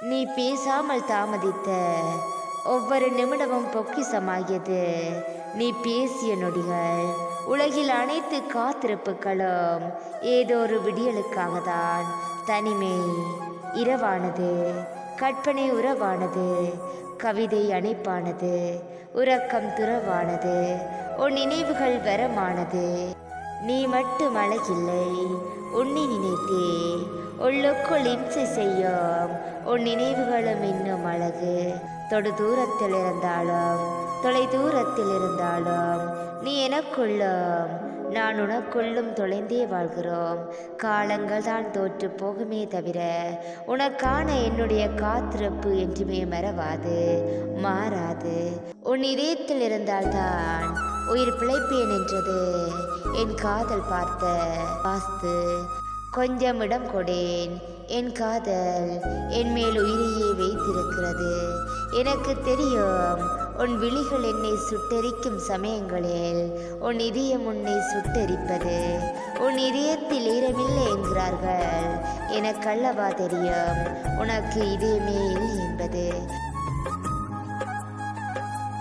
நீ பேசாமல் தாமதித்த ஒவ்வொரு நிமிடமும் பொக்கிசமாகியது. நீ பேசிய நொடிகள் உலகில் அனைத்து காத்திருப்புகளும் ஏதோ ஒரு விடியலுக்காக தான் தனிமை இரவானது கற்பனை உறவானது கவிதை அணைப்பானது உறக்கம் துறவானது உன் நினைவுகள் வரமானது. நீ மட்டும் அழகில்லை உன்னை நினைத்தே உள்ளுக்குள் இம்சை செய்யும் உன் நினைவுகளும் இன்னும் அழகு. தொடு தூரத்தில் இருந்தாலும் தொலை தூரத்தில் இருந்தாலும் நீ எனக்குள்ளும் நான் உனக்குள்ளும் தொலைந்தே வாழ்கிறோம். காலங்கள் தான் தோற்று போகுமே தவிர உனக்கான என்னுடைய காத்திருப்பு என்றுமே மறவாது மாறாது. உன் இதயத்தில் இருந்தால்தான் உயிர் பிழைப்பேன் என்றது என் காதல் பார்த்த வாஸ்து. கொஞ்சம் இடம் கொடேன். என் காதல் என் மேல் உயிரையே வைத்திருக்கிறது. எனக்கு தெரியும் உன் விழிகள் என்னை சுட்டெரிக்கும் சமயங்களில் உன் இதயம் உன்னை சுட்டெரிப்பது. உன் இதயத்தில் ஈரமில்லை என்கிறார்கள். எனக்கல்லவா தெரியும் உனக்கு இதயமே இல்லை என்பது.